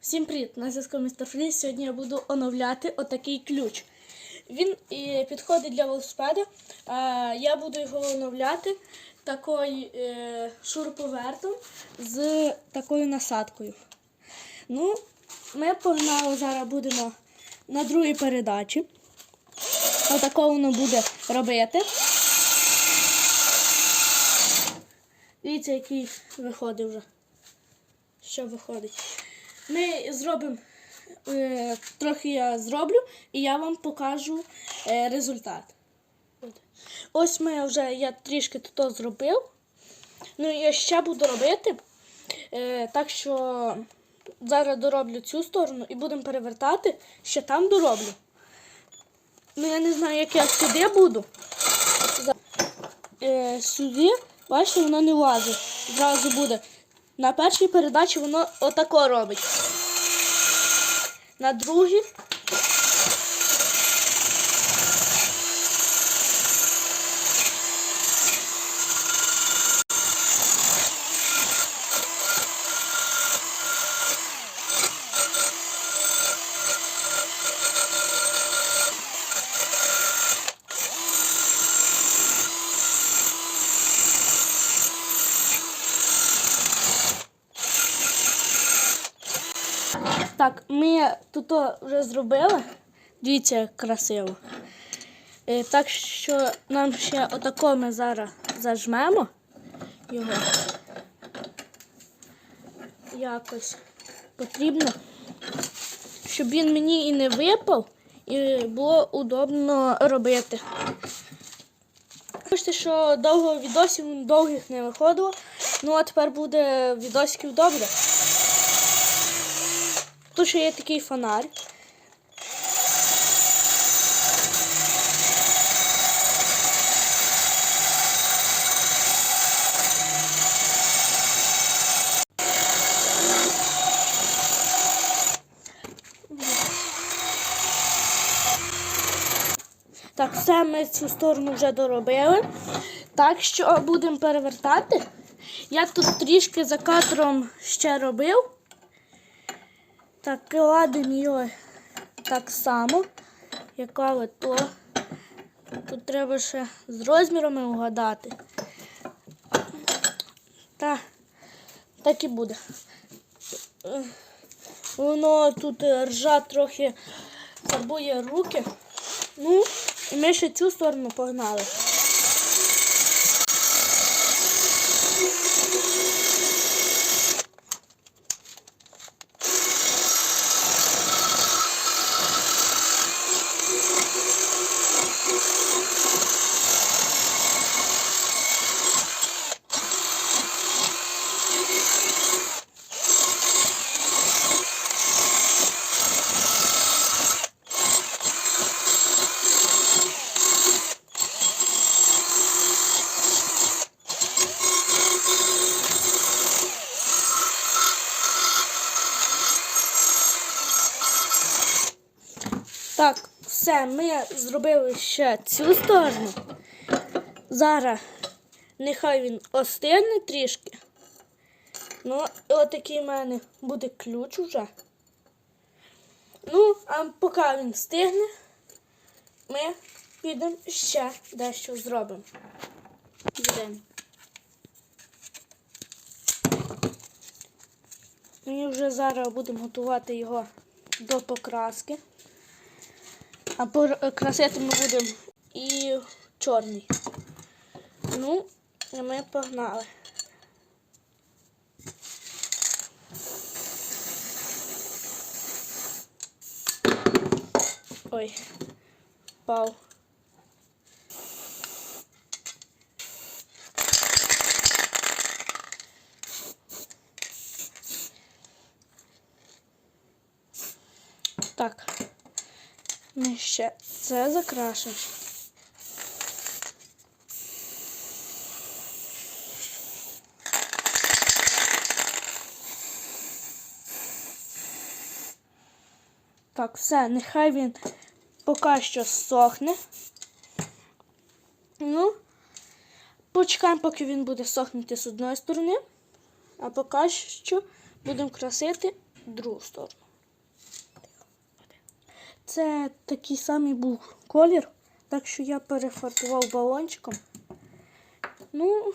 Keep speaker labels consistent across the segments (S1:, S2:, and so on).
S1: Всім привіт! На зв'язку містер Фріз. Сьогодні я буду оновляти отакий ключ. Він е, підходить для велосипеда. Я буду його оновляти такою е, шуруповертом з такою насадкою. Ну, ми погнали зараз будемо на другій передачі. Отако воно буде робити. Дивіться, який виходить вже. Що виходить. Ми зробимо, е, трохи я зроблю, і я вам покажу е, результат. Ось ми вже я трішки тут зробив. Ну я ще буду робити. Е, так що зараз дороблю цю сторону і будемо перевертати, ще там дороблю. Ну я не знаю, як я сюди буду. Сюди, бачите, воно не влазить. Зразу буде. На першій передачі воно отако робить. На другій. Так, ми тут вже зробили. Дивіться, красиво. Е, Так що нам ще отако ми зараз зажмемо його. Якось потрібно, щоб він мені і не випав, і було удобно робити. Бачите, що довго відосів довгих не виходило. Ну а тепер буде відосиків добре. Тут ще є такий фонарь. Так, все ми цю сторону вже доробили. Так що будемо перевертати. Я тут трішки за кадром ще робив. Так, його так само, яка от то. Тут треба ще з розмірами угадати. Та, так і буде. Воно тут ржа трохи фарбує руки. Ну, і ми ще цю сторону погнали. Так, все, ми зробили ще цю сторону. Зараз нехай він остигне трішки. Ну, отакий в мене буде ключ уже. Ну, а поки він стигне, ми підемо ще дещо зробимо. Йдемо. Ми вже зараз будемо готувати його до покраски. А красити ми будемо і чорний. Ну, і ми погнали. Ой, впав. Так. Ми ще це закрашимо. Так, все, нехай він поки що сохне. Ну, почекаємо, поки він буде сохнути з одної сторони, а поки що будемо красити другу сторону. Це такий самий був колір, так що я перефарбував балончиком. Ну,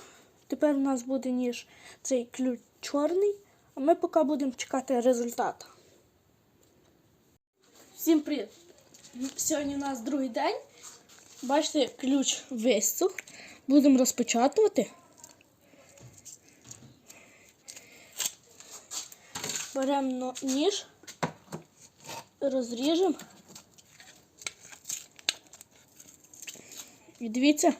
S1: тепер у нас буде ніж цей ключ чорний, а ми поки будемо чекати результату. Всім привіт! Сьогодні у нас другий день. Бачите, ключ висох. Будемо розпечатувати. Беремо ніж, розріжемо. І дивіться,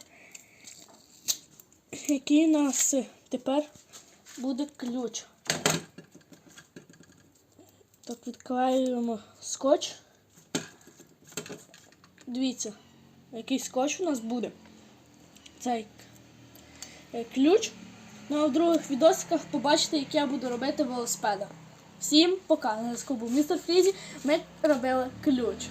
S1: який у нас тепер буде ключ. Так, відклеюємо скотч. Дивіться, який скотч у нас буде. Цей е, ключ. Ну а в других відосиках побачите, як я буду робити велосипеда. Всім пока! На зв'язку був містер Фрізі. Ми робили ключ.